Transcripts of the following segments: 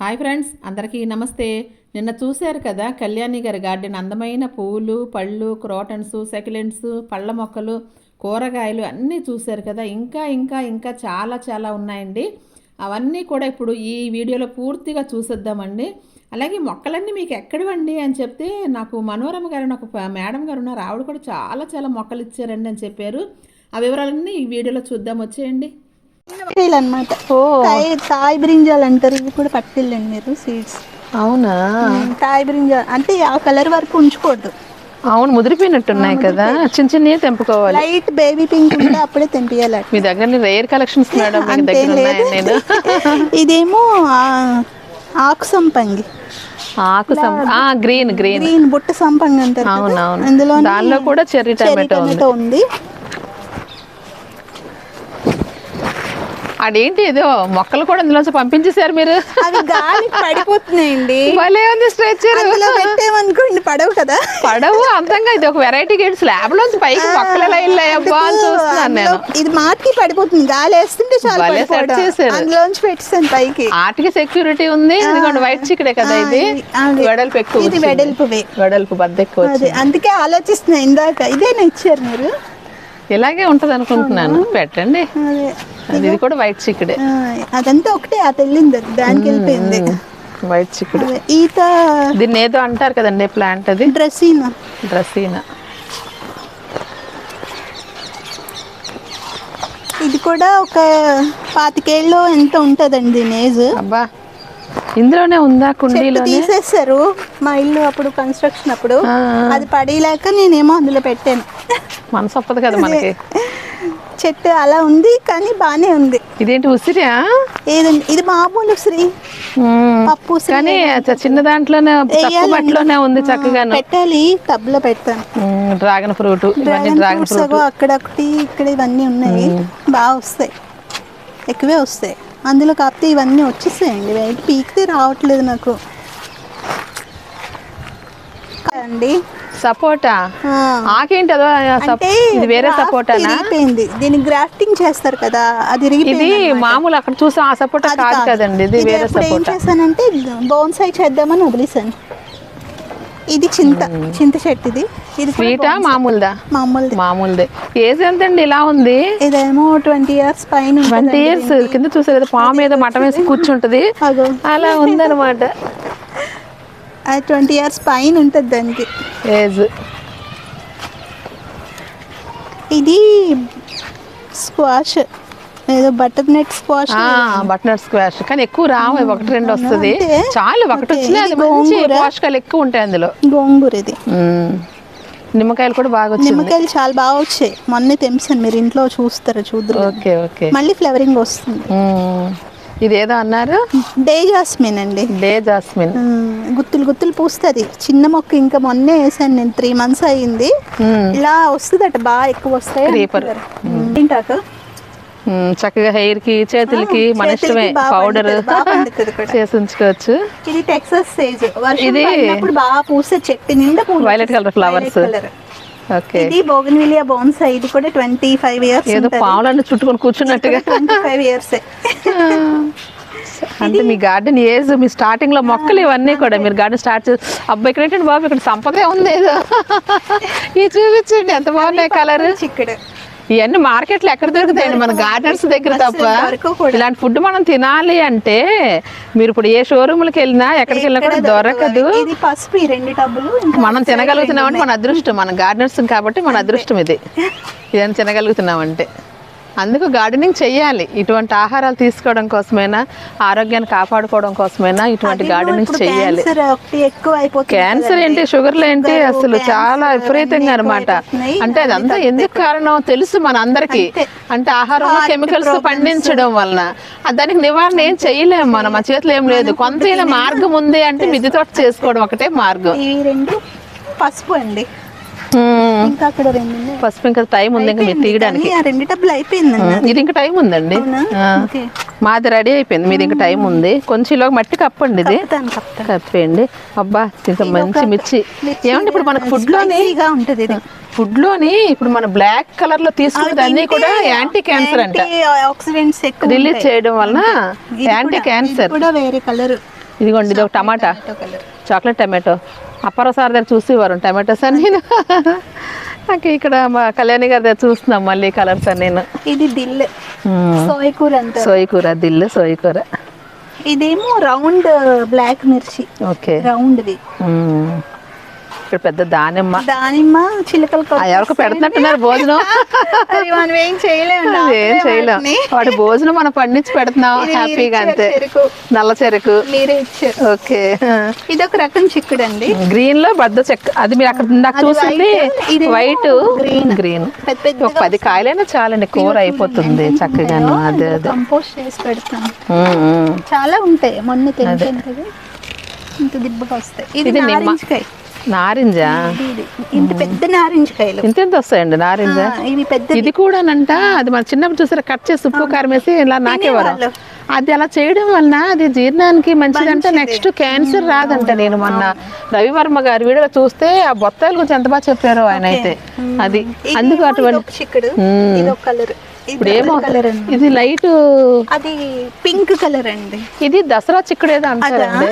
Hi friends అందరికీ నమస్తే. నిన్న చూశారు కదా కళ్యాణి గారి గార్డెన్ అందమైన పూలు పళ్ళు క్రోటన్స్ సెకిలెంట్స్ పళ్ళ మొక్కలు కూరగాయలు అన్నీ చూశారు కదా. ఇంకా ఇంకా ఇంకా చాలా చాలా ఉన్నాయండి. అవన్నీ కూడా ఇప్పుడు ఈ వీడియోలో పూర్తిగా చూసేద్దామండి. అలాగే మొక్కలన్నీ మీకు ఎక్కడివండి అని చెప్తే నాకు మనోరమ గారు నాకు మేడం గారు ఉన్నారు. ఆవిడ కూడా చాలా చాలా మొక్కలు ఇచ్చారండి అని చెప్పారు. ఆ వివరాలన్నీ ఈ వీడియోలో చూద్దాం. వచ్చేయండి. అనమాట తాయి బ్రింజాలు అంటారు ఇవి కూడా పట్టుకెళ్ళండి మీరు సీడ్స్. అవునా? తాయి బ్రింజాలు. అంటే ఆ కలర్ వరకు ఉంచుకోవద్దు. అవును ముదిరిపోయినట్టున్నాయి కదా. చిన్న చిన్నవి తెంపుకోవాలి. లైట్ బేబీ పింక్ ఉంటే అప్పుడే తెంపియాలి మీ దగ్గర రేర్ కలెక్షన్స్ మేడం మీ దగ్గర నేను. ఇదేమో ఆకు సంపంగి. ఆకు గ్రీన్ గ్రీన్. గ్రీన్ బుట్ట సంపంగి అంటారు. అవునవును. అందులో దానిలో కూడా చెర్రీ టమాటో ఉంది టమాటో ఉంది అదేంటి ఏదో మొక్కలు కూడా ఇందులోంచి పంపించేశారు మీరు? అవి గాలి పడిపోతున్నాయండి. భలే ఉంది స్ట్రెచర్ అందులో పెట్టేమనుకోండి పడవు కదా. పడవు అంతంగా ఇది ఒక వెరైటీ గేట్ స్లాబ్ లోంచి పైకి మొక్కలు ఎలా వెళ్ళాయి అబ్బా అని చూస్తున్నాను నేను. ఇది మాటికి పడిపోతుంది. గాలి వేస్తుంటే చాలా. చేశారు. అందులోంచి పెట్టేసాను పైకి. ఆటికి సెక్యూరిటీ ఉంది. ఇదిగోండి వైట్ చిక్కడే కదా ఇది. ఇది-. వెడల్పు ఎక్కువ ఇది. వెడల్పువే. వెడల్పు బద్ద ఎక్కువ అదే. వచ్చింది. అందుకే ఆలోచిస్తున్నా ఇందాక ఇదేనా ఇచ్చారు మీరు? ఇలాగే ఉంటది అనుకుంటున్నాను పెట్టండి. ఇది కూడా వైట్ చిక్కుడే. అదంతా ఒకటే అది దానికి వెళ్ళిపోయింది. వైట్ చిక్కుడు. ఈత దీన్ని ఏదో అంటారు కదండి ప్లాంట్ అది? డ్రెస్సీనా? డ్రెస్సీనా? ఇది కూడా ఒక పాతికేళ్ళు ఎంత ఉంటుందండి దీని ఏజ్? అబ్బా ఇందులోనే ఉందా చెట్టు కుండీలోనే? తీసేస్తారు మా ఇల్లు అప్పుడు కన్స్ట్రక్షన్ అప్పుడు. అది పడేయలేక నేనేమో అందులో పెట్టాను. మనసు ఒప్పదు కదా మనకి. చెట్టు అలా ఉంది కానీ బానే ఉంది. ఇదేంటి ఉసిరియా? ఏదండి ఇది మామూలు మ్మ్. పప్పు కానీ చిన్న దాంట్లోనే ఉంది చక్కగాను. పెట్టాలి టబ్లో పెడతాను డ్రాగన్ ఫ్రూట్ డ్రాగన్ ఫ్రూట్. అక్కడ ఒకటి ఇక్కడ ఇవన్నీ ఉన్నాయి. బాగా వస్తాయి. ఎక్కువే వస్తాయి. అందులో కాకపోతే ఇవన్నీ వచ్చేసాయండి. పీకితే రావట్లేదు నాకు. అండి సపోటా ఆకేంటి అదో ఇది వేరే ఇరిగిపోయింది దీన్ని గ్రాఫ్టింగ్ చేస్తారు కదా అది ఇది మామూలు అక్కడ చూసాం ఆ సపోటా కాదు. కదండి ఇది వేరే సపోటా చేశానంటే చేద్దామని వదిలేసాను ఇది చింత చింత చెట్టు ఇది. ఇది స్వీటా మామూలుదా? మామూలుది. మామూలుదే. ఏజ్ ఎంతండి ఇలా ఉంది? ఇదేమో ట్వంటీ ఇయర్స్ పైన ట్వంటీ ఇయర్స్ కింద చూసారు కదా పాము మటం వేసి కూర్చుంటది. అలా ఉందన్నమాట. అది ట్వంటీ ఇయర్స్ పైన ఉంటుంది దానికి. ఏజ్ ఇది స్క్వాష్ ఏదో butternut squash butternut squash. కానీ ఎక్కువ రావు ఒకటి రెండు వస్తుంది? చాలు ఒకటి మంచి గోంగూర? పోషకాలు ఎక్కువ ఉంటాయి అందులో. గోంగూర ఇది. మ్మ్. నిమ్మకాయలు కూడా బాగా వచ్చింది. నిమ్మకాయలు చాలా బాగా వచ్చాయి. మొన్నే తెంపాను మీరు ఇంట్లో చూస్తారా చూద్దరు ఓకే ఓకే. మళ్ళీ ఫ్లవరింగ్ వస్తుంది. మ్మ్. ఇది ఏదో అన్నారు డే జాస్మిన్ అండి డే జాస్మిన్ గుత్తులు గుత్తులు పూస్తుంది చిన్న మొక్క ఇంకా మొన్నే వేసాను నేను త్రీ మంత్స్ అయ్యింది మ్మ్. ఇలా వస్తుందట బాగా ఎక్కువ వస్తాయి. ఏంటాక మ్మ్. చక్కగా హెయిర్కి చేతులకి మన ఇష్టమే పౌడర్. చేసి ఉంచుకోవచ్చు ఇది టెక్సస్ సేజ్ ఇది- బాగా పూసే చెట్టు నిండా colour flowers. ఓకే ఇది బోగన్విలియా బోన్స్. ఇది కూడా ట్వంటీ ఫైవ్ ఇయర్స్ ఏదో పావులన్నీ చుట్టుకొని కూర్చున్నట్టుగా. ట్వంటీ ఫైవ్ ఇయర్స్ అంటే మీ గార్డెన్ ఏజ్ మీ స్టార్టింగ్లో మొక్కలు ఇవన్నీ కూడా మీరు గార్డెన్ స్టార్ట్ చేసి అబ్బాయి ఇక్కడ బాబు? ఇక్కడ సంపదే ఉంది ఇది చూపించండి ఎంత బాగున్నాయి కలర్ చిక్కుడు. ఇవన్నీ మార్కెట్లో ఎక్కడ దొరుకుతాయండి? మన గార్డెన్స్ దగ్గర తప్ప. ఇలాంటి ఫుడ్ మనం తినాలి అంటే మీరు ఇప్పుడు ఏ షోరూమ్లకి వెళ్ళినా ఎక్కడికి వెళ్ళినా కూడా దొరకదు. పసుపు రెండు టబ్బులు మనం తినగలుగుతున్నాం అంటే మన అదృష్టం మన గార్డెనర్స్ కాబట్టి మన అదృష్టం ఇది. ఇదని తినగలుగుతున్నాం అంటే. అందుకు గార్డెనింగ్ చెయ్యాలి. ఇటువంటి ఆహారాలు తీసుకోవడం కోసమైనా ఆరోగ్యాన్ని కాపాడుకోవడం కోసమైనా ఇటువంటి గార్డెనింగ్ చెయ్యాలి. క్యాన్సర్ ఏంటి? షుగర్లు ఏంటి? అసలు చాలా విపరీతంగా అనమాట. అంటే అదంతా ఎందుకు కారణం తెలుసు మన అందరికి. అంటే ఆహారంలో కెమికల్స్. పండించడం వలన. దానికి నివారణ ఏం చేయలేము మనం. మా చేతిలో ఏం లేదు. కొంత మార్గం ఉంది అంటే మిద్దె తోట చేసుకోవడం ఒకటే మార్గం. పసుపు అండి. ఇంకా అక్కడ రెండు. పసుపు ఇంకా టైం ఉంది ఇంకా మీరు అయిపోయింది, తీయడానికి. రెండు టబ్బులు అయిపోయిందండి ఇది ఇంకా టైం ఉందండి. మాది రెడీ అయిపోయింది. మీది ఇంకా టైం ఉంది. కొంచెం ఈలోగా మట్టి కప్పండి ఇది. కప్పేయండి. అబ్బా ఇంకా మంచి మిర్చి. ఏమంటే ఇప్పుడు మనకు ఫుడ్లోని స్పైసీగా ఉంటది ఇది. ఫుడ్లోని ఇప్పుడు మన బ్లాక్ కలర్లో తీసుకునేది అన్ని కూడా యాంటీ క్యాన్సర్ అంట. Oxidants release. చేయడం వలన యాంటీ క్యాన్సర్. కూడా వేరే కలర్. ఇదిగోండి ఇది ఒక tomato. Colour. Chocolate tomato. Apparao sir దగ్గర చూసేవారు టమాటోస్ అని నేను. నాకు ఇక్కడ మా కళ్యాణి గారి దగ్గర చూస్తున్నాం మళ్ళీ కలర్స్ అని నేను. ఇది దిల్. సోయ కూర అంటారు. సోయి కూర దిల్లు సోయి కూర ఇదేమో రౌండ్ బ్లాక్ మిర్చి. ఓకే. రౌండ్ది. ఇక్కడ పెద్ద దానిమ్మ. దానిమ్మ చిలకలు ఎవరికి పెడుతున్నట్టున్నారు భోజనం. మనం ఏం చేయలేము ఏం చేయలేం. వాటి భోజనం మనం పండించి పెడుతున్నాం. హ్యాపీగా అంతే. నల్ల చెరుకు. మీరే ఇచ్చారు. ఓకే. ఇది ఒక రకం చిక్కుడు అండి గ్రీన్లో బద్ద చెక్క. అది మీరు అక్కడ ఇందాక చూసింది. వైట్. గ్రీన్ పెద్ద పెద్ద ఒక పది కాయలైనా చాలండి. కూర అయిపోతుంది చక్కగాను. అదే అదే. కంపోస్ట్ చేసి పెడతాం. చాలా ఉంటాయి. మొన్న ఇంత దిబ్బగా వస్తాయి. ఇది ఇది నిమ్మ. నారింజ. ఇంత పెద్ద నారింజకాయలు ఇంత ఎంత వస్తాయండి నారింజ? ఇవి పెద్ద ఇది కూడానంట అది మన చిన్నప్పుడు చూసారా కట్ చేసి ఉప్పు కారం వేసి ఇలా నాకేవారు. అది అలా చేయడం వలన అది జీర్ణానికి మంచిదంట నెక్స్ట్ క్యాన్సర్ రాదంట. నేను మొన్న రవివర్మ గారి వీడియో చూస్తే ఆ బొత్తాయిల గురించి ఎంత బాగా చెప్పారో ఆయన అయితే అది అందుకు ఇది అటువంటి ఇది కలర్ ఇప్పుడు ఏమో కలర్ అండి. ఇది లైట్ అది పింక్ కలర్ అండి. ఇది దసరా చిక్కుడు ఏదో అంటారండి?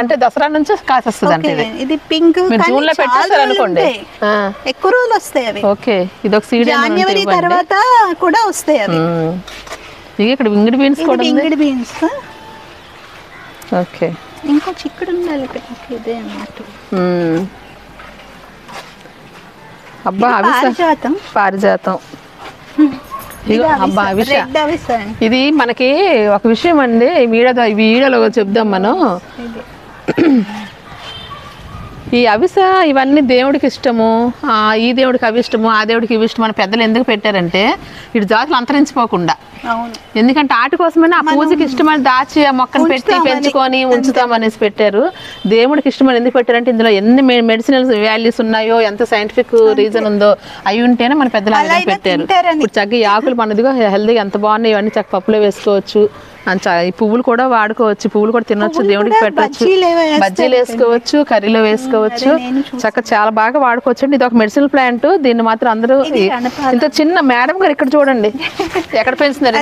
అంటే దసరా నుంచి కాసేస్తుంది అంటే ఓకే, ఇది. ఇది పింక్ జూన్లో పెట్టేస్తారు అనుకోండి. ఎక్కువ రోజులు వస్తాయి అవి. ఓకే. ఇది ఒక సీడ్ జనవరి తర్వాత కూడా వస్తాయి అవి. ఇక ఇక్కడ వింగిడి బీన్స్ ఇది కూడా ఉంది? పింగిడి బీన్స్ ఓకే. ఇంకో చిక్కుడు ఉండాలి ఇదే అన్నట్టు. అబ్బా అవిస పారిజాతం. పారిజాతం. ఇది మనకి ఒక విషయం అండి ఈ వీడియో ఈ వీడియోలో చెప్దాం మనం. ఈ అవిస ఇవన్నీ దేవుడికి ఇష్టము. ఆ, ఈ దేవుడికి అవి ఇష్టము ఆ దేవుడికి ఇవి ఇష్టము అని పెద్దలు ఎందుకు పెట్టారంటే ఇటు జాతులు అంతరించిపోకుండా. ఎందుకంటే ఆటి కోసమైనా ఆ పూజకి ఇష్టమని దాచి ఆ మొక్కను పెట్టి. పెంచుకొని ఉంచుతామనేసి పెట్టారు. దేవుడికి ఇష్టమని ఎందుకు పెట్టారంటే ఇందులో ఎన్ని మెడిసినల్ వాల్యూస్ ఉన్నాయో ఎంత సైంటిఫిక్ రీజన్ ఉందో అవి ఉంటేనే మన పెద్దలు పెట్టారు. ఇప్పుడు చక్కగా ఆకులు మనదిగా హెల్దీగా ఎంత బాగున్నాయి ఇవన్నీ చక్క పప్పులో వేసుకోవచ్చు. ఈ పువ్వులు కూడా వాడుకోవచ్చు. పువ్వులు కూడా తినొచ్చు దేవుడికి కూడా పెట్టవచ్చు బజ్జీలు వేసుకోవచ్చు కర్రీలో వేసుకోవచ్చు. చక్క చాలా బాగా వాడుకోవచ్చు అండి ఇది ఒక మెడిసినల్ ప్లాంట్. దీన్ని మాత్రం అందరూ. ఇంత చిన్న మేడం గారు ఇక్కడ చూడండి. ఎక్కడ పెంచుతున్నారు?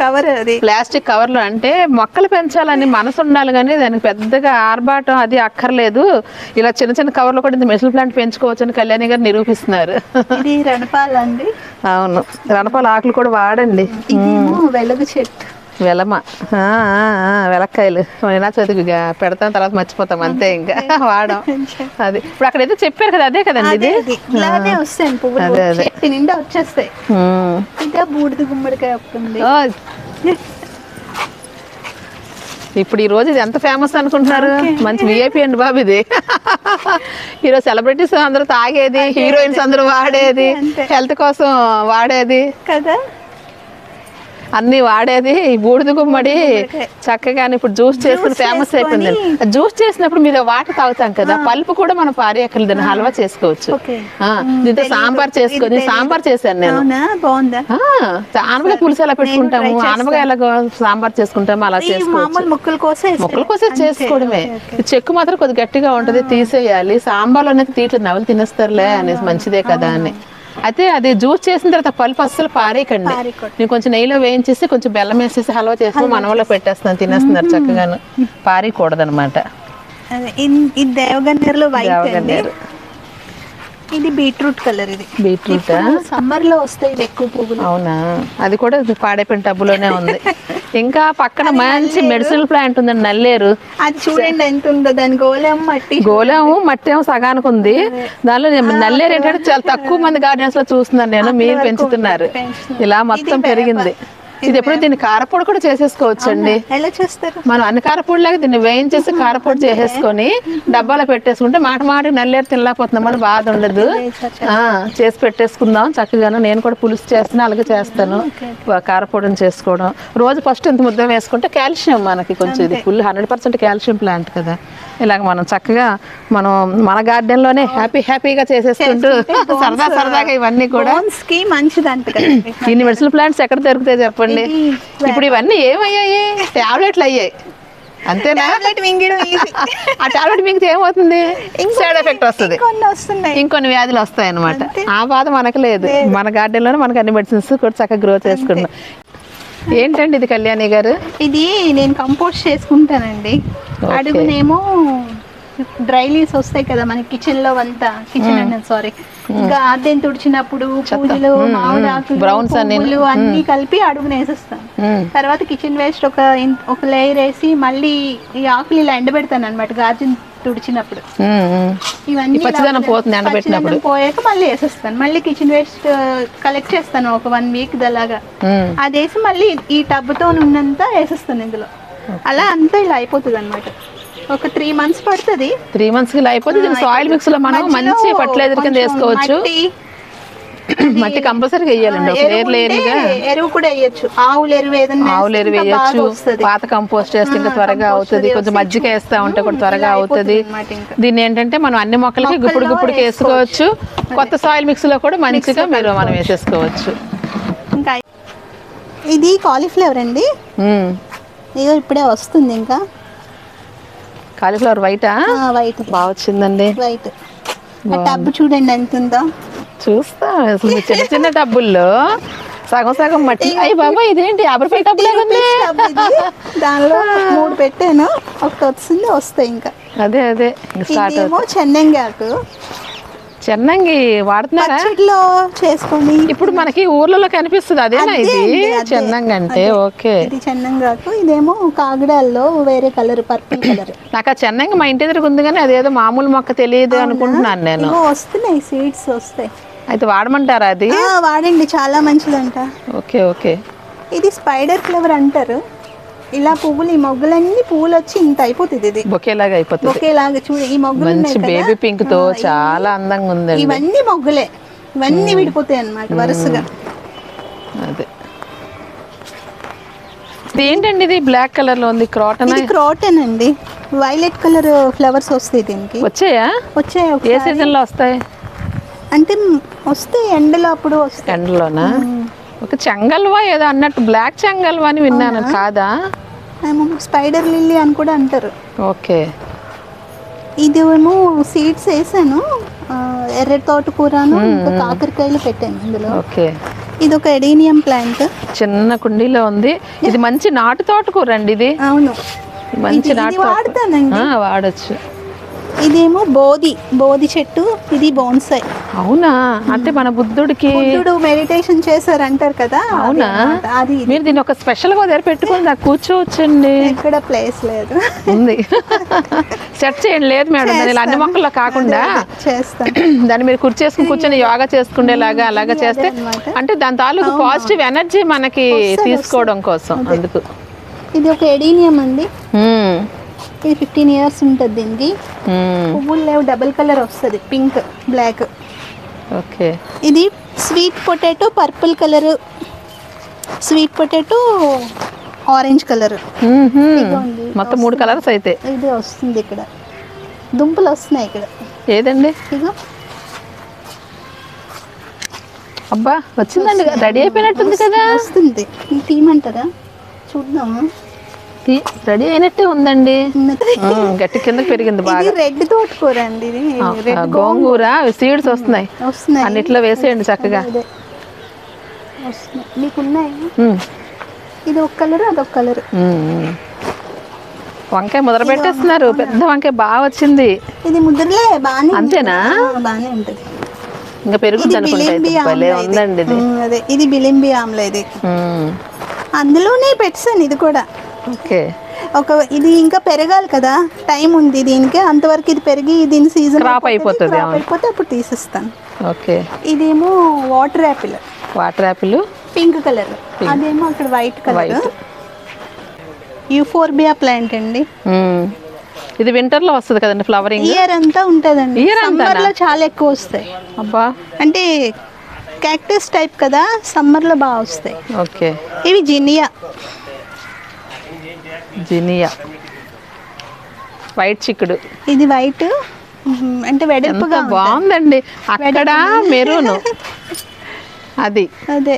కవర్ ప్లాస్టిక్ కవర్లు అంటే మొక్కలు పెంచాలని మనసు ఉండాలి కానీ దానికి పెద్దగా ఆర్భాటం అది అక్కర్లేదు. ఇలా చిన్న చిన్న కవర్లో కూడా ఇంత మెడిసిన్ ప్లాంట్ పెంచుకోవచ్చు అని కళ్యాణి గారు నిరూపిస్తున్నారు. అవును. రణపాల ఆకులు కూడా వాడండి. వెలుగు చెట్టు. వెలమ. వెలక్కాయలు. అయినా చదువు పెడతాం తర్వాత మర్చిపోతాం. అంతే ఇంకా. వాడం. అది. ఇప్పుడు అక్కడ ఏదో చెప్పారు కదా అదే కదండి ఇది? ఇలానే వస్తాయి పువ్వులు. అదే, నిండా వచ్చేస్తాయి. ఇంకా బూడిద గుమ్మడికాయ ఒకటి ఉంది. ఓ. ఇప్పుడు ఈ రోజు ఇది ఎంత ఫేమస్ అనుకుంటున్నారు? మంచి విఐపి అండి బాబు ఇది. ఈరోజు సెలబ్రిటీస్ అందరూ తాగేది హీరోయిన్స్ అందరూ వాడేది. హెల్త్ కోసం వాడేది. కదా? అన్ని వాడేది ఈ బూడిద గుమ్మడి. చక్కగా ఇప్పుడు జ్యూస్ చేసుకుని ఫేమస్ అయిపోయింది. జ్యూస్ చేసినప్పుడు మీద వాటర్ తాగుతాం కదా పల్పు కూడా మనం పారేయక్కర్లేదు దాన్ని హల్వా చేసుకోవచ్చు. దీంతో సాంబార్ చేసుకొని సాంబార్ చేశాను నేను. ఆనపకాయ పులుసు ఎలా పెట్టుకుంటాము? ఆనపకాయ ఎలా సాంబార్ చేసుకుంటాము అలా చేసుకోవచ్చు. ముక్కల కోసం. చేసుకోవడమే. చెక్కు మాత్రం కొద్దిగా గట్టిగా ఉంటది తీసేయాలి. సాంబార్లో అనేది తీయట్లేదు నవలు తినేస్తారులే అనేసి మంచిదే కదా అని. అయితే అది జ్యూస్ చేసిన తర్వాత పల్పు అస్సలు పారేయకండి. నేను కొంచెం నెయ్యిలో వేయించేసి కొంచెం బెల్లం వేసేసి హల్వా చేసి మనవలో పెట్టేస్తున్నాను తినేస్తున్నారు చక్కగాను. పారేయకూడదు అనమాట ఇది దేవగన్నేరులో వైట్. ఇది బీట్రూట్ కలర్ ఇది. బీట్రూట్? సమ్మర్లో వస్తాయి ఎక్కువ పువ్వులు అవునా? అది కూడా పాడైపోయిన టబ్బులోనే ఉంది. ఇంకా పక్కన మంచి మెడిసినల్ ప్లాంట్ ఉందండి నల్లేరు. అది చూడండి ఎంత ఉందో దాని గోళం మట్టి. గోళము మట్టి ఏమో సగానికి ఉంది. దానిలో నల్లేరు ఏంటంటే చాలా తక్కువ మంది గార్డెన్స్లో చూస్తున్నాను నేను మీరు పెంచుతున్నారు. ఇలా మొత్తం పెరిగింది. ఇది ఎప్పుడు దీన్ని కారపొడి కూడా చేసేసుకోవచ్చు అండి ఎలా చేస్తారు? మనం అన్ని కారపొడి లాగా దీన్ని వేయించేసి కారపొడి చేసేసుకొని డబ్బాలో పెట్టేసుకుంటే మాట మాట నల్లేరు తినలేకపోతున్నాం అని బాధ ఉండదు. ఆ, చేసి పెట్టేసుకుందాం చక్కగాను. నేను కూడా పులుసు చేస్తాను అలాగే చేస్తాను. కారపొడిని చేసుకోవడం. రోజు ఫస్ట్ ఇంత ముద్ద వేసుకుంటే కాల్షియం మనకి కొంచెం ఇది full hundred percent calcium plant కదా. ఇలాగ మనం చక్కగా మనం మన garden లోనే హ్యాపీ హ్యాపీగా చేసేసుకుంటూ సరదా సరదాగా ఇవన్నీ కూడా. కి మంచిది అంట కదా. ఇన్ని మెడిసిన్ ప్లాంట్స్ ఎక్కడ దొరుకుతాయి చెప్పండి? ఇప్పుడు ఇవన్నీ ఏమయ్యాయి? టాబ్లెట్లు అయ్యాయి. అంతేనా. ఆ టాబ్లెట్ ఏమవుతుంది? సైడ్ ఎఫెక్ట్ వస్తుంది. ఇంకొన్ని వ్యాధులు వస్తాయి అనమాట ఆ బాధ మనకు లేదు. మన గార్డెన్లోనే మనకు అన్ని మెడిసిన్స్ కూడా చక్కగా గ్రో చేసుకుంటాం ఏంటండి ఇది కళ్యాణి గారు? ఇది నేను కంపోస్ట్ చేసుకుంటానండి. అడుగునేమో డ్రై లీవ్స్ వస్తాయి కదా మన కిచెన్లో అంతా కిచెన్ అంటే సారీ గార్డెన్ తుడిచినప్పుడు పూజలు మామిడి ఆకులు అన్ని. అన్ని కలిపి అడుగున వేసేస్తాను. తర్వాత కిచెన్ వేస్ట్ ఒక ఒక లేయర్ వేసి మళ్ళీ ఈ ఆకులు ఇలా ఎండబెడతాను అనమాట గార్డెన్ తుడిచినప్పుడు. ఇవన్నీ పచ్చదనం పోతుంది ఎండబెట్టినప్పుడు. పోయాక మళ్ళీ వేసేస్తాను. మళ్ళీ కిచెన్ వేస్ట్ కలెక్ట్ చేస్తాను ఒక వన్ వీక్ దలాగా. మ్మ్. అది వేసి మళ్ళీ ఈ టబ్తో ఉన్నంత వేసేస్తాను ఇందులో. అలా అంతా ఇలా అయిపోతుంది అనమాట ఒక త్రీ మంత్స్ పడుతుంది. త్రీ మంత్స్కి ఇలా అయిపోతే దీన్ని సాయిల్ మిక్స్లో మనం మంచి ఫర్టిలైజర్ కింద వేసుకోవచ్చు. మట్టి, కంపల్సరీగా వేయాలండి. ఒక ఎరువు లేయర్ లేయర్గా ఉంటే ఎరువు కూడా వేయచ్చు. ఆవుల ఎరువు ఏదైనా ఆవులు ఎరువు వేయచ్చు. పాత కంపోస్ట్ వేస్తే ఇంకా త్వరగా అవుతుంది. కొంచెం మజ్జిగ వేస్తా ఉంటే కూడా త్వరగా అవుతుంది. దీన్ని ఏంటంటే మనం అన్ని మొక్కలకి గుప్పుడు మొక్కల్లో గుప్పుడు వేసుకోవచ్చు. కొత్త సాయిల్ మిక్స్లో కూడా మంచిగా మీరు మనం వేసేసుకోవచ్చు. ఇంకా ఇది కాలీఫ్లవర్ అండి. ఇగో ఇప్పుడే వస్తుంది ఇంకా. కాలీఫ్లవర్ వైటా? వైట్. బాగా వచ్చిందండి. వైట్. టబ్ చూడండి ఎంత ఉందో చూస్తా అసలు చిన్న చిన్న డబ్బుల్లో సగం సగం మట్టి. అయ్యి బాబా ఇదేంటి? యాభై రూపాయల డబ్బులే. దానిలో మూడు పెట్టాను. ఒకటి వచ్చింది వస్తాయి ఇంకా. అదే అదే. స్టార్ట్ ఇదేమో చెన్నంగి వాడుతున్నారా? పచ్చడిలో చేసుకొని. ఇప్పుడు మనకి ఊర్లలో కనిపిస్తుంది అదేనా అదే ఇది. చెన్నంగి అంటే ఓకే. ఇది చెన్నంగి ఆకు ఇదేమో కాగడాల్లో వేరే కలర్ పర్పుల్ కలర్. నాకు ఆ చెన్నంగి మా ఇంటి ఎదురుగా ఉంది కానీ అదేదో మామూలు మొక్క తెలియదు అనుకుంటున్నాను నేను. వస్తున్నాయి సీడ్స్ వస్తాయి. అయితే వాడమంటారా అది? వాడండి చాలా మంచిదంట. Okay okay. ఇది స్పైడర్ ఫ్లవర్ అంటారు. ఇలా పువ్వులు ఈ మొగ్గలన్నీ పువ్వులు వచ్చి ఇంత అయిపోతుంది ఇది. బొకేలాగా అయిపోతుంది. ఒకేలాగా చూడు ఈ మొగ్గలు మంచి బేబీ పింక్తో చాలా అందంగా ఉందండి ఇవన్నీ మొగ్గలే. ఇవన్నీ విడిపోతాయి అన్నమాట వరుసగా. అదే. ఏంటండి ఇది? బ్లాక్ కలర్లో ఉంది క్రాటన్ ఇది క్రాటన్ అండి. వైలెట్ కలర్ ఫ్లవర్స్ వస్తాయి దీనికి. వచ్చాయా? వచ్చాయి ఏ. సీజన్లో వస్తాయి? అంటే వస్తాయి ఎండలో అప్పుడు వస్తాయి. ఎండలోనా? ఒక చెంగల్వా ఏదో అన్నట్టు బ్లాక్ చెంగల్వా అని విన్నాను కాదా? ఏమో స్పైడర్ లిల్లీ అని కూడా అంటారు. ఓకే. ఇది ఏమో సీడ్స్ వేసాను. ఎర్ర తోటకూరను ఇంకా కాకరకాయలు పెట్టాను ఇందులో. ఓకే. ఇది ఒక ఎడీనియం ప్లాంట్. చిన్న కుండీలో ఉంది. ఇది మంచి నాటు తోటకూర అండి ఇది. అవును. మంచి నాటు. వాడతానండి. వాడొచ్చు. ఇదేమో బోధి బోధి చెట్టు ఇది బోన్సాయ్ అవునా? అంటే మన బుద్ధుడికి బుద్ధుడు మెడిటేషన్ చేశారు అంటారు కదా అది అవునా. అది. మీరు దీన్ని ఒక స్పెషల్గా దగ్గర పెట్టుకుని నాకు కూర్చోవచ్చండి. ఎక్కడ ప్లేస్ లేదు. ఉంది. సెట్ చేయండి. లేదు మేడం ఇలా అన్ని మొక్కల్లో కాకుండా చేస్తాను. దాన్ని మీరు కుర్చేసుకుని కూర్చొని యోగా చేసుకునేలాగా అలాగా చేస్తే. అంటే దాని తాలూకు పాజిటివ్ ఎనర్జీ మనకి తీసుకోవడం కోసం అందుకు. ఇది ఒక ఎడీనియం అండి. ఇది ఫిఫ్టీన్ ఇయర్స్ ఉంటుంది దీనికి. మ్మ్. పువ్వులు లేవు డబుల్ కలర్ వస్తుంది పింక్ బ్లాక్ ఓకే ఇది sweet potato purple colour sweet potato orange colour మొత్తం మూడు కలర్స్ అయితే. ఇది వస్తుంది ఇక్కడ. దుంపలు వస్తున్నాయి ఇక్కడ. ఏదండి? ఇదిగో. అబ్బా వచ్చిందండి రెడీ అయిపోయినట్టుంది కదా. వస్తుంది. ఇది తీయమంటారా? చూద్దాము? రెడీ అయినట్టే ఉందండి. గట్టి కిందకి పెరిగింది బాగా. రెడ్ తోటకూర అండి గోంగూర. సీడ్స్ వస్తున్నాయి. వస్తున్నాయి. అన్నిట్లో వేసేయండి చక్కగా. ఇది ఒక కలర్ అదొక కలర్. వంకాయ మొదలు పెట్టేస్తున్నారు. పెద్ద వంకాయ బాగా వచ్చింది. ఇది ముద్రలే బాగానే ఉంది. అంతేనా? బాగానే ఉంటుంది. ఇంకా అనుకుంటా ఇది. ఉందండి ఇది. ఉమ్, అదే. ఇది బిలింబి ఆమ్లా ఇది. అందులోనే పెట్టాను ఇది కూడా. ఓకే. ఒక ఇది ఇంకా పెరగాలి కదా. టైం ఉంది దీనికి. అంతవరకు ఇది పెరిగి దీని సీజన్ Crop అయిపోతుంది. అయిపోతే అప్పుడు తీసేస్తాను. ఓకే. ఇదేమో water apple water apple pink colour అదేమో అక్కడ వైట్ కలర్ యూఫోర్బియా ప్లాంట్ అండి. ఇది వింటర్లో వస్తుంది కదండి ఫ్లవరింగ్ ఇయర్ అంతా ఉంటుందండి. అంతానా? సమ్మర్లో చాలా ఎక్కువ వస్తాయి. అబ్బా. అంటే క్యాక్టస్ టైప్ కదా సమ్మర్లో బాగా వస్తాయి. ఓకే. ఇవి జినియా. జినియా వైట్ చిక్కుడు. ఇది వైట్ అంటే వెడల్పుగా. బాగుందండి. అక్కడ మెరూన్. అది. అదే.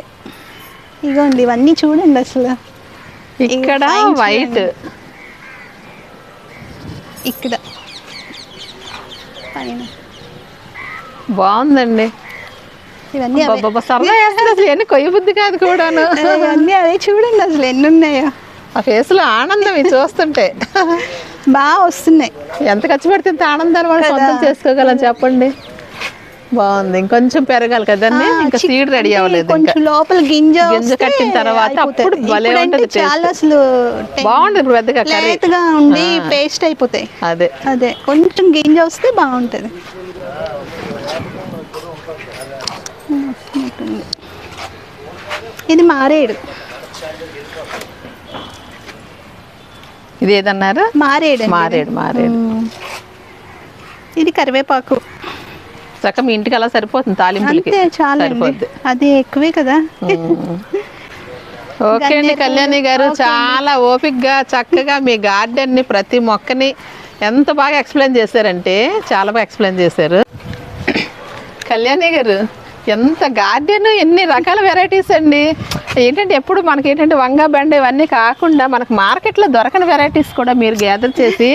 ఇగోండి ఇవన్నీ చూడండి అసలు. ఇక్కడ వైట్ ఇక్కడ. పైన. బాగుందండి. ఇవన్నీ సరదా వేస్తుంది అసలు ఎన్ని కొయ్య బుద్ధి కాదు కూడాను. ఇవన్నీ అవే చూడండి అసలు ఎన్ని ఉన్నాయో ఆ ఫేస్లో ఆనందం ఇది చూస్తుంటే. బాగా వస్తున్నాయి. ఎంత ఖర్చు పెడితే ఇంత ఆనందాలు మనం సొంతం చేసుకోగలం చెప్పండి. బాగుంది. ఇంకొంచెం పెరగాలి కదండి ఇంకా సీడ్ రెడీ అవ్వలేదు కొంచెం లోపల గింజ గింజ కట్టిన తర్వాత. అప్పుడు భలే ఉంటది. చాలా అసలు బాగుంది ఇప్పుడు పెద్దగా లేతగా ఉండి పేస్ట్ అయిపోతాయి. అదే. అదే. కొంచెం గింజ వస్తే బాగుంటది. ఇది మారేడు. ఇది ఏదన్నారు మారేడు. మారేడు. మారేడు. ఇది కరివేపాకు. మీ ఇంటికి అలా సరిపోతుంది తాలింపులకి. సరిపోద్ది. అది ఎక్కువే కదా. ఓకే అండి కళ్యాణి గారు చాలా ఓపిక్గా చక్కగా మీ గార్డెన్ని ప్రతి మొక్కని ఎంత బాగా ఎక్స్ప్లెయిన్ చేశారంటే చాలా బాగా ఎక్స్ప్లెయిన్ చేశారు. కళ్యాణి గారు ఎంత గార్డెన్ ఎన్ని రకాల వెరైటీస్ అండి. ఏంటంటే ఎప్పుడు మనకి ఏంటంటే వంగ బెండ ఇవన్నీ కాకుండా మనకు మార్కెట్లో దొరకని వెరైటీస్ కూడా మీరు గ్యాదర్ చేసి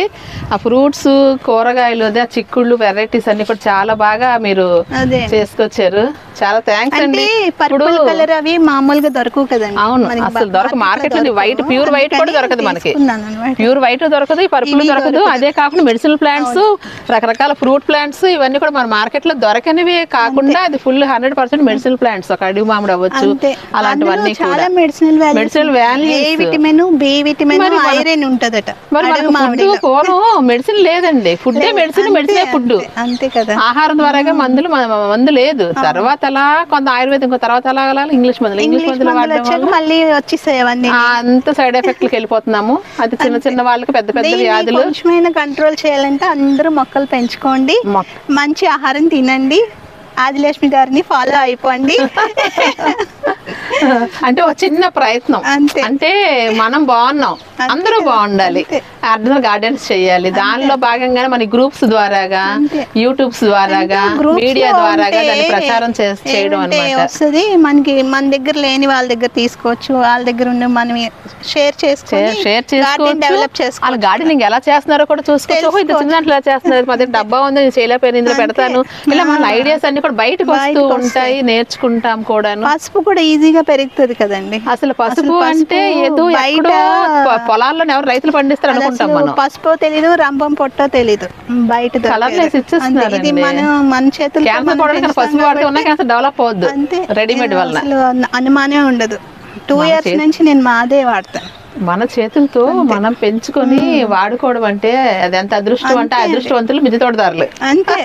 ఆ ఫ్రూట్స్ కూరగాయలు అదే చిక్కుళ్ళు వెరైటీస్ అన్ని కూడా చాలా బాగా మీరు చేసుకొచ్చారు. చాలా థ్యాంక్స్ అండి. కలర్ అవి మామూలుగా దొరకవు కదండి. అవును అసలు దొరక మార్కెట్లో వైట్ ప్యూర్ వైట్ కూడా దొరకదు మనకి. ప్యూర్ వైట్ దొరకదు ఈ పర్పుల్ దొరకదు. అదే కాకుండా మెడిసినల్ ప్లాంట్స్ రకరకాల ఫ్రూట్ ప్లాంట్స్ ఇవన్నీ కూడా మన మార్కెట్లో దొరకనివి కాకుండా అది full hundred percent medicinal plants ఒక అడుగు మామిడి అవ్వచ్చు అలాంటివన్నీ చాలా medicinal Medicinal values. A vitamin B vitamin iron ఉంటదట. మరి మనకు మెడిసిన్ లేదండి. ఫుడ్ మెడిసిన్ మెడిసిన్ ఫుడ్ అంతే, కదా. ఆహారం ద్వారాగా మందులు మందు లేదు. తర్వాత అలా కొంత ఆయుర్వేదం ఇంకో తర్వాత అలా ఇంగ్లీష్ మందులు. ఇంగ్లీష్ మందులు వాడడం మళ్ళీ వచ్చేసాయి అవన్నీ. అంత సైడ్ ఎఫెక్ట్లకి వెళ్ళిపోతున్నాము. అది చిన్న చిన్న వాళ్ళకి పెద్ద పెద్ద వ్యాధులు. కంట్రోల్ చేయాలంటే అందరూ మొక్కలు పెంచుకోండి. మంచి ఆహారం తినండి. ఆదిలక్ష్మి గారిని ఫాలో అయిపోండి. అంటే ఒక చిన్న ప్రయత్నం. అంతే. అంటే మనం బాగున్నాం. అందరూ బాగుండాలి. అర్థం గార్డెన్స్ చేయాలి. దానిలో భాగంగానే మన గ్రూప్స్ ద్వారాగా. యూట్యూబ్స్ ద్వారాగా మీడియా ద్వారాగా దాన్ని ప్రచారం చేయడం వస్తుంది? మనకి మన దగ్గర లేని వాళ్ళ దగ్గర తీసుకోవచ్చు. వాళ్ళ దగ్గర ఉన్న మనం షేర్ చేసుకొని షేర్ డెవలప్ వాళ్ళ గార్డెనింగ్ ఎలా చేస్తున్నారో కూడా చూసుకోవచ్చు. ఇది ఎలా చేస్తున్నారు? మా దగ్గర డబ్బా ఉంది నేను చేయలేకపోయాను ఇందులో పెడతాను. ఇలా మన ఐడియాస్ అన్ని కూడా బయటకు వస్తూ ఉంటాయి నేర్చుకుంటాం కూడాను. పసుపు కూడా ఈజీగా పెరుగుతుంది కదండి. అసలు పసుపు అంటే ఏదో బయట పొలాల్లో ఎవరు రైతులు పండిస్తారు అనుకుంటాం మనం. పసుపు తెలీదు రంపం పొట్టో తెలీదు. బయట. ఇది మన క్యాన్సర్ పసుపు వాడితే ఉన్న క్యాన్సర్ డెవలప్ అవద్దు రెడీమేడ్ వల్ల అసలు అను- అనుమానమే ఉండదు. టూ ఇయర్స్ నుంచి నేను మాదే వాడతాను. మన చేతులతో మనం పెంచుకొని వాడుకోవడం అంటే అది ఎంత అదృష్టం అంటే అదృష్టవంతులు మిద్దె తోటదారులు. అంతే.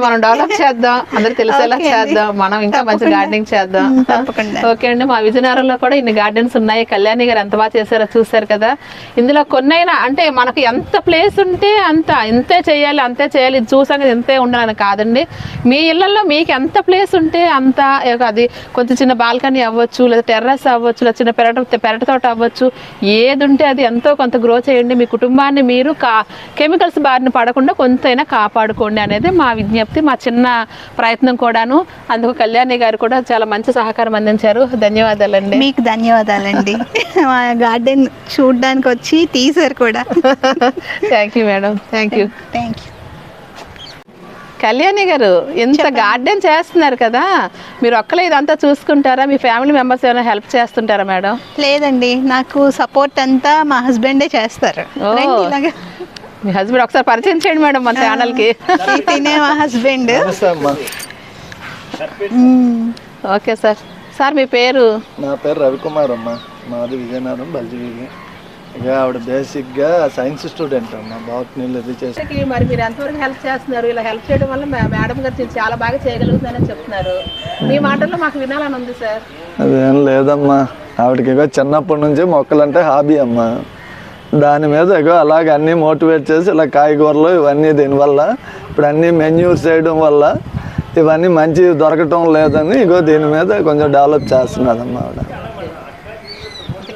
మనం డెవలప్ చేద్దాం అందరికి తెలిసేలా. చేద్దాం మనం ఇంకా మంచి. గార్డెనింగ్ చేద్దాం. ఓకే అండి మా విజయనగరంలో కూడా ఇన్ని గార్డెన్స్ ఉన్నాయి. కళ్యాణి గారు ఎంత బాగా చేశారో చూశారు కదా. ఇందులో కొన్నైనా అంటే మనకు ఎంత ప్లేస్ ఉంటే అంత ఇంతే చేయాలి అంతే చేయాలి. ఇది చూసాక ఇది ఇంతే ఉండాలని కాదండి. మీ ఇళ్ళలో మీకు ఎంత ప్లేస్ ఉంటే అంత అది కొంచెం చిన్న బాల్కనీ అవ్వచ్చు లేదా టెర్రస్ అవ్వచ్చు లేదా చిన్న పెరట పెరట తోట అవ్వచ్చు ఏది ఉంటే అది ఎంతో కొంత గ్రో చేయండి. మీ కుటుంబాన్ని మీరు కా కెమికల్స్ బారిన పడకుండా కొంతైనా కాపాడుకోండి అనేది మా విజ్ఞప్తి మా చిన్న ప్రయత్నం కూడాను. అందుకు కళ్యాణి గారు కూడా చాలా మంచి సహకారం అందించారు. ధన్యవాదాలండి. మీకు ధన్యవాదాలండి. మా గార్డెన్ చూడడానికి వచ్చి తీసారు కూడా. Thank you madam thank you thank you Kalyani గారు ఇంత గార్డెన్ చేస్తున్నారు కదా మీరు ఒక్కలే ఇదంతా చూసుకుంటారా? మీ ఫ్యామిలీ మెంబర్స్ ఏమైనా హెల్ప్ చేస్తుంటారా మేడం? లేదండి నాకు సపోర్ట్ అంతా మా హస్బెండే చేస్తారు. ఓ. రండి ఇలాగా. మీ హస్బెండ్ ఒకసారి పరిచయం చేయండి మేడం మన ఛానల్కి. తినే మా హస్బెండ్. నమస్తే అమ్మా. Okay sir. సార్ మీ పేరు? నా పేరు రవికుమార్ అమ్మ. మాది విజయనగరం బల్జివీగి ఇక ఆవిడ బేసిక్గా సైన్స్ స్టూడెంట్ అమ్మ. బాటనీలు ఇది చేసి మరి మీరు ఎంతవరకు హెల్ప్ చేస్తున్నారు? ఇలా హెల్ప్ చేయడం వల్ల మేడం గారు చాలా బాగా చేయగలుగుతున్నారని చెప్తున్నారు. మీ మాటల్లో మాకు వినాలని ఉంది సార్. అదేం లేదమ్మా. ఆవిడకి ఇగో చిన్నప్పటి నుంచి మొక్కలంటే హాబీ అమ్మ. దాని మీద ఇగో అలాగ అన్నీ మోటివేట్ చేసి ఇలా కాయగూరలు ఇవన్నీ దీనివల్ల ఇప్పుడు అన్నీ మెన్యూర్స్ చేయడం వల్ల ఇవన్నీ మంచి దొరకటం లేదని ఇగో దీని మీద కొంచెం డెవలప్ చేస్తున్నదమ్మా ఆవిడ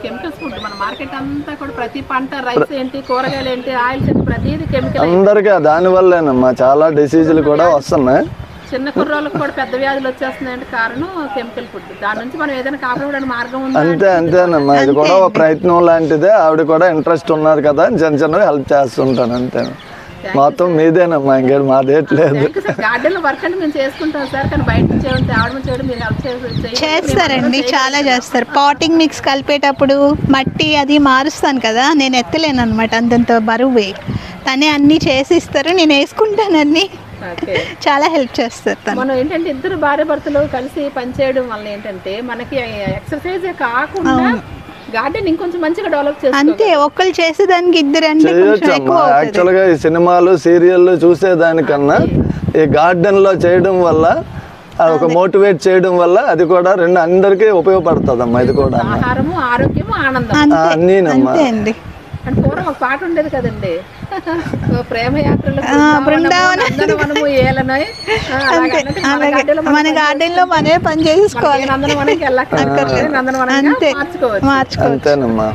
కెమికల్స్ ఫుడ్ మన మార్కెట్ అంతా కూడా ప్రతి పంట రైస్ ఏంటి కూరగాయలు ఏంటి ఆయిల్స్ ఏంటి ప్రతిదీ కెమికల్ అందరికీ దానివల్లేనమ్మా చాలా డిసీజులు కూడా వస్తున్నాయి. చిన్న కుర్రోళ్ళకి కూడా పెద్ద వ్యాధులు వచ్చేస్తున్నాయంటే కారణం కెమికల్ ఫుడ్. దాని నుంచి మనం ఏదైనా కాపాడడానికి మార్గం ఉందా అంతే అంతేనమ్మా. ఇది కూడా ఒక ప్రయత్నం లాంటిదే. ఆవిడ కూడా ఇంట్రెస్ట్ ఉన్నారు కదా అని చిన్న చిన్నవి హెల్ప్ చేస్తుంటాను అంతే మొత్తం మీదేనమ్మా ఇంకేం మాదేట్లేదు గార్డెన్లో వర్క్ అంటే మేము చేసుకుంటాం సార్ కానీ బయట నుంచి చేయడం తేవడం చేయడం మీరు హెల్ప్ చేసి చేస్తారండి చాలా చేస్తారు. పాటింగ్ మిక్స్ కలిపేటప్పుడు మట్టి అది మారుస్తాను కదా నేను ఎత్తలేను అనమాట అంతంత బరువు. తనే అన్నీ చేసి ఇస్తారు నేను వేసుకుంటాను అన్ని ఓకే. చాలా హెల్ప్ చేస్తారు తను. మనం ఏంటంటే ఇద్దరు భార్య భర్తలు కలిసి పనిచేయడం వల్ల ఏంటంటే మనకి ఎక్సర్సైజే కాకుండా గార్డెన్ ఇంకొంచెం మంచిగా డెవలప్ చేస్తాం అంతే ఒక్కళ్ళు చేసేదానికి ఇద్దరు అంటే కొంచెం ఎక్కువ అమ్మా. అవుతుంది. యాక్చువల్గా ఈ సినిమాలు సీరియళ్ళు చూసేదానికన్నా ఈ గార్డెన్లో చేయడం వల్ల ఒక మోటివేట్ చేయడం వల్ల అది కూడా రెండు అందరికీ ఉపయోగపడుతుంది అమ్మా ఇది కూడా. ఆహారము ఆరోగ్యము ఆనందం. అంతే అన్నీనమ్మా. అంతే అండి. అంటే పూర్వం ఒక పాట ఉండేది కదండి. ఓ ప్రేమ యాత్రలు మన గార్డెన్లో మనమే పని చేసుకోవాలి. మనకి నందనవనంకి వెళ్ళక్కర్లేదు. నందనవనంగా మార్చుకోవచ్చు. అంతేనమ్మా.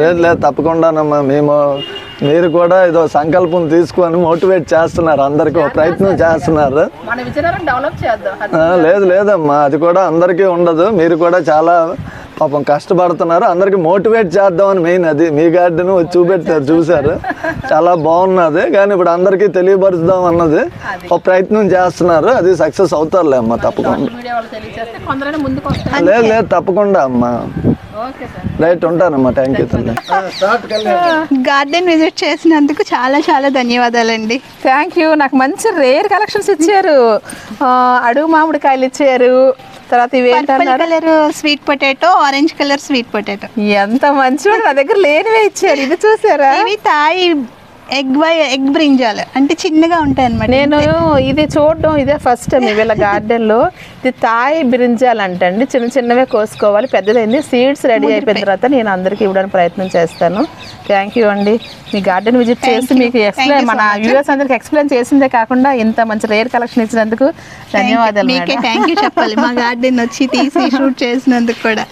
లేదు లేదు తప్పకుండానమ్మా. మేము మీరు కూడా ఏదో సంకల్పం తీసుకొని మోటివేట్ చేస్తున్నారు. అందరికీ ఒక ప్రయత్నం చేస్తున్నారు. చేద్దాం. లేదు లేదమ్మా. అది కూడా అందరికీ ఉండదు. మీరు కూడా చాలా పాపం కష్టపడుతున్నారు. అందరికీ మోటివేట్ చేద్దామని మెయిన్ అది. మీ గార్డెన్ వచ్చి చూపెట్టారు చూశారు. చాలా బాగున్నది. కానీ ఇప్పుడు అందరికీ తెలియపరుద్దాం అన్నది ఒక ప్రయత్నం చేస్తున్నారు. అది సక్సెస్ అవుతారులే అమ్మా తప్పకుండా. లేదు లేదు తప్పకుండా అమ్మా. Okay sir. రైట్ ఉంటానమ్మా. థ్యాంక్ యూ గార్డెన్ విజిట్ చేసినందుకు చాలా చాలా ధన్యవాదాలండి. థ్యాంక్ యూ నాకు మంచి రేర్ కలెక్షన్స్ ఇచ్చారు. అడుగు మామిడికాయలు ఇచ్చారు. తర్వాత colour sweet potato orange colour sweet potato ఎంత మంచిగా నా దగ్గర లేనివే ఇచ్చారు. ఇది చూసారా? ఇవి తాయి ఎగ్ బై ఎగ్ బ్రింజాలు. అంటే చిన్నగా ఉంటాయి అనమాట నేను ఇది చూడడం ఇదే ఫస్ట్ టైం వీళ్ళ గార్డెన్లో ఇది తాయి బ్రింజాలు అంటండి. చిన్న చిన్నవే కోసుకోవాలి. పెద్దదైంది. సీడ్స్ రెడీ అయిపోయిన తర్వాత నేను అందరికీ ఇవ్వడానికి ప్రయత్నం చేస్తాను. థ్యాంక్ యూ అండి. మీ గార్డెన్ విజిట్ చేసి మీకు ఎక్స్ప్లెయిన్ మన వ్యూవర్స్ అందరికి ఎక్స్ప్లెయిన్ చేసిందే కాకుండా ఇంత మంచి రేర్ కలెక్షన్ ఇచ్చినందుకు ధన్యవాదాలు మీకే థ్యాంక్ యూ చెప్పాలి. మా గార్డెన్ వచ్చి తీసి షూట్ చేసినందుకు కూడా.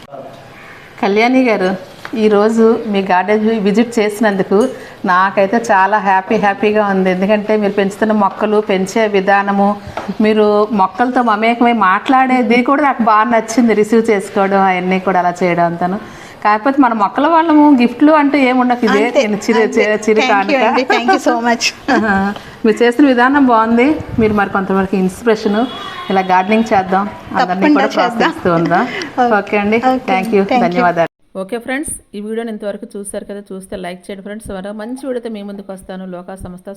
కళ్యాణి గారు ఈరోజు మీ గార్డెన్ విజిట్ చేసినందుకు నాకైతే చాలా హ్యాపీ హ్యాపీగా ఉంది. ఎందుకంటే మీరు పెంచుతున్న మొక్కలు పెంచే విధానము మీరు మొక్కలతో మమేకమై మాట్లాడేది కూడా నాకు బాగా నచ్చింది రిసీవ్ చేసుకోవడం అవన్నీ కూడా అలా చేయడం అంతాను. కాకపోతే మన మొక్కల వాళ్ళము గిఫ్ట్లు అంటే ఏముండదు ఇదే నేను చిరు చిరు- సో మచ్ మీరు చేసిన విధానం బాగుంది. మీరు మరి కొంతవరకు ఇన్స్పిరేషన్ ఇలా గార్డెనింగ్ చేద్దాం. అందరినీ కూడా. ప్రోత్సహిస్తూ ఉందాం. ఓకే అండి. Thank you. ధన్యవాదాలు. ఓకే ఫ్రెండ్స్ ఈ వీడియోని ఇంతవరకు చూశారు కదా చూస్తే లైక్ చేయండి ఫ్రెండ్స్. మరో మంచి వీడియోతో మీ ముందుకు వస్తాను. లోకా సంస్థ